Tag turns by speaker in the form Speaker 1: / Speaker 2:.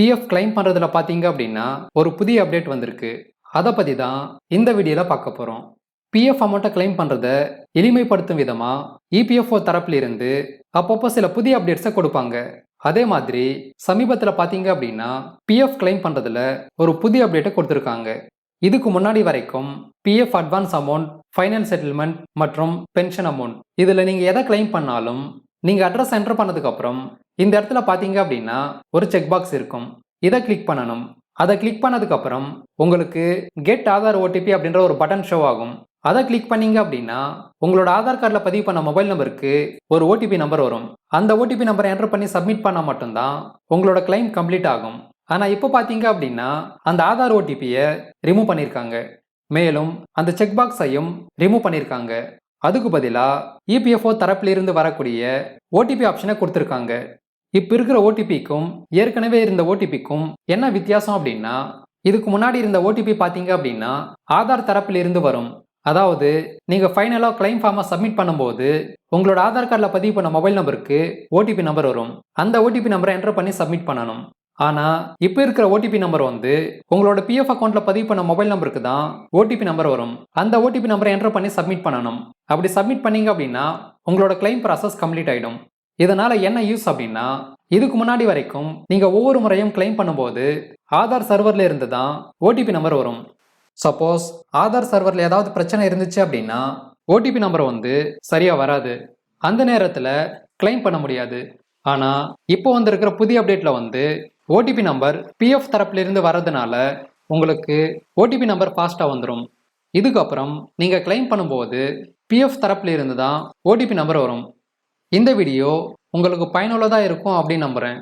Speaker 1: PF claim பண்ணுறதுல பார்த்தீங்க அப்படின்னா ஒரு புதிய அப்டேட் வந்திருக்கு. அதை பற்றி தான் இந்த வீடியோவில் பார்க்க போகிறோம் பிஎஃப் அமௌண்ட்டை கிளைம் பண்ணுறத எளிமைப்படுத்தும் விதமாக இபிஎஃப்ஓ தரப்பிலிருந்து அப்பப்போ சில புதிய அப்டேட்ஸை கொடுப்பாங்க. அதே மாதிரி சமீபத்தில் பார்த்தீங்க அப்படின்னா பிஎஃப் கிளைம் பண்ணுறதுல ஒரு புதிய அப்டேட்டை கொடுத்துருக்காங்க. இதுக்கு முன்னாடி வரைக்கும் PF advance amount final settlement மற்றும் பென்ஷன் அமௌண்ட் இதில் நீங்கள் எதை கிளைம் பண்ணாலும் நீங்கள் அட்ரஸ் என்டர் பண்ணதுக்கப்புறம் இந்த இடத்துல பார்த்தீங்க அப்படின்னா ஒரு செக் பாக்ஸ் இருக்கும். இதை கிளிக் பண்ணணும். அதை கிளிக் பண்ணதுக்கப்புறம் உங்களுக்கு கெட் ஆதார் ஓடிபி அப்படின்ற ஒரு பட்டன் ஷோ ஆகும். அதை கிளிக் பண்ணீங்க அப்படின்னா உங்களோட ஆதார் கார்டில் பதிவு பண்ண மொபைல் நம்பருக்கு ஒரு ஓடிபி நம்பர் வரும். அந்த ஓடிபி நம்பரை என்டர் பண்ணி சப்மிட் பண்ணால் மட்டும்தான் உங்களோட கிளைம் கம்ப்ளீட் ஆகும். ஆனால் இப்போ பார்த்தீங்க அப்படின்னா அந்த ஆதார் ஓடிபியை ரிமூவ் பண்ணியிருக்காங்க மேலும் அந்த செக் பாக்ஸையும் ரிமூவ் பண்ணியிருக்காங்க அதுக்கு பதிலாக இபிஎஃப்ஓ தரப்பிலிருந்து வரக்கூடிய ஓடிபி ஆப்ஷனை கொடுத்துருக்காங்க. இப்போ இருக்கிற ஓடிபிக்கும் ஏற்கனவே இருந்த ஓடிபிக்கும் என்ன வித்தியாசம் அப்படின்னா இதுக்கு முன்னாடி இருந்த ஓடிபி பார்த்தீங்க அப்படின்னா ஆதார் தரப்பிலிருந்து வரும். அதாவது நீங்கள் ஃபைனலாக கிளைம் ஃபார்மை சப்மிட் பண்ணும்போது உங்களோட ஆதார் கார்டில் பதிவு பண்ண மொபைல் நம்பருக்கு ஓடிபி நம்பர் வரும். அந்த ஓடிபி நம்பரை என்டர் பண்ணி சப்மிட் பண்ணணும். ஆனால் இப்போ இருக்கிற ஓடிபி நம்பர் வந்து உங்களோட பிஎஃப் அக்கௌண்ட்டில் பதிவு பண்ண மொபைல் நம்பருக்கு தான் ஓடிபி நம்பர் வரும். அந்த ஓடிபி நம்பரை என்டர் பண்ணி சப்மிட் பண்ணணும். அப்படி சப்மிட் பண்ணீங்க அப்படின்னா உங்களோட கிளைம் ப்ராசஸ் கம்ப்ளீட் ஆகிடும் இதனால் என்ன யூஸ் அப்படின்னா இதுக்கு முன்னாடி வரைக்கும் நீங்கள் ஒவ்வொரு முறையும் கிளைம் பண்ணும்போது ஆதார் சர்வரில் இருந்து தான் ஓடிபி நம்பர் வரும். சப்போஸ் ஆதார் சர்வரில் ஏதாவது பிரச்சனை இருந்துச்சு அப்படின்னா ஓடிபி நம்பர் வந்து சரியாக வராது. அந்த நேரத்தில் கிளைம் பண்ண முடியாது. ஆனால் இப்போ வந்திருக்கிற புதிய அப்டேட்டில் வந்து ஓடிபி நம்பர் பிஎஃப் தரப்புலேருந்து வர்றதுனால உங்களுக்கு ஓடிபி நம்பர் ஃபாஸ்ட்டாக வந்துடும் இதுக்கப்புறம் நீங்கள் கிளைம் பண்ணும்போது பிஎஃப் தரப்பிலிருந்து தான் ஓடிபி நம்பர் வரும். இந்த வீடியோ உங்களுக்கு பயனுள்ளதாக இருக்கும் அப்படின்னு நம்புகிறேன்